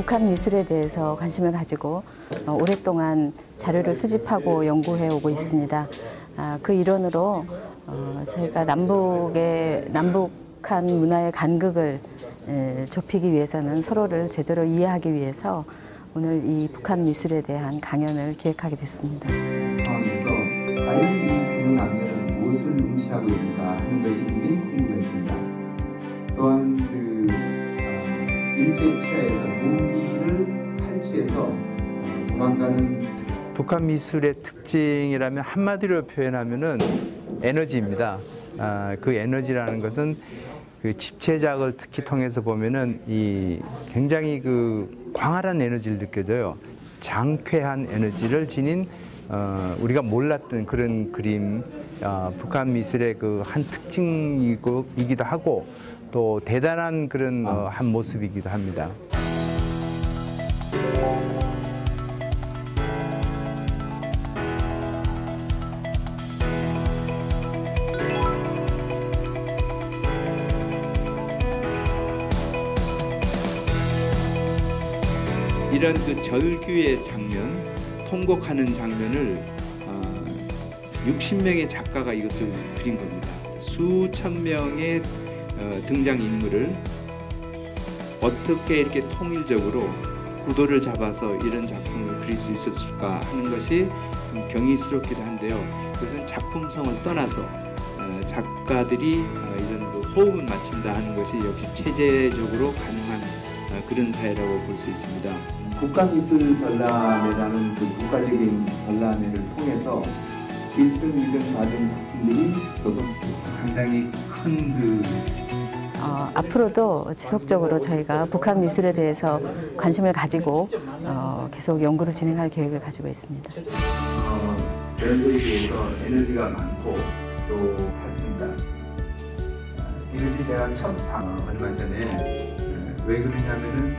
북한 미술에 대해서 관심을 가지고 어, 오랫동안 자료를 수집하고 연구해 오고 있습니다. 아, 그 일원으로 어, 저희가 남북의 남북한 문화의 간극을 에, 좁히기 위해서는 서로를 제대로 이해하기 위해서 오늘 이 북한 미술에 대한 강연을 기획하게 됐습니다. 상황에서 과연 이두 남녀는 무엇을 응시하고 있는가 하는 것이 굉장히 궁금했습니다. 또한 그 어, 일제치하에서 무기를 탈취해서 어, 도망가는 북한 미술의 특징이라면 한마디로 표현하면은 에너지입니다. 아, 그 에너지라는 것은 그 집체작을 특히 통해서 보면은 이 굉장히 그 광활한 에너지를 느껴져요. 장쾌한 에너지를 지닌 어, 우리가 몰랐던 그런 그림, 어, 북한 미술의 그 한 특징이고 이기도 하고 또 대단한 그런 어, 한 모습이기도 합니다. 이런 그 절규의 장면, 통곡하는 장면을 어, 60명의 작가가 이것을 그린 겁니다. 수천 명의 어, 등장 인물을 어떻게 이렇게 통일적으로 구도를 잡아서 이런 작품을 그릴 수 있었을까 하는 것이 좀 경이스럽기도 한데요. 그것은 작품성을 떠나서 어, 작가들이 어, 이런 그 호흡을 맞춘다 하는 것이 역시 체제적으로 가능한 어, 그런 사회라고 볼 수 있습니다. 국가미술 전람회라는 그 국가적인 전람회를 통해서 1등, 2등 받은 작품들이 조선 상당히 큰그 어, 앞으로도 지속적으로 저희가 북한 미술에 대해서 관심을 가지고 어, 계속 연구를 진행할 계획을 가지고 있습니다. 어, 비해서 에너지가 많고 또 같습니다. 아, 이것이 제가 첫 방, 얼마 전에 에, 왜 그러냐면은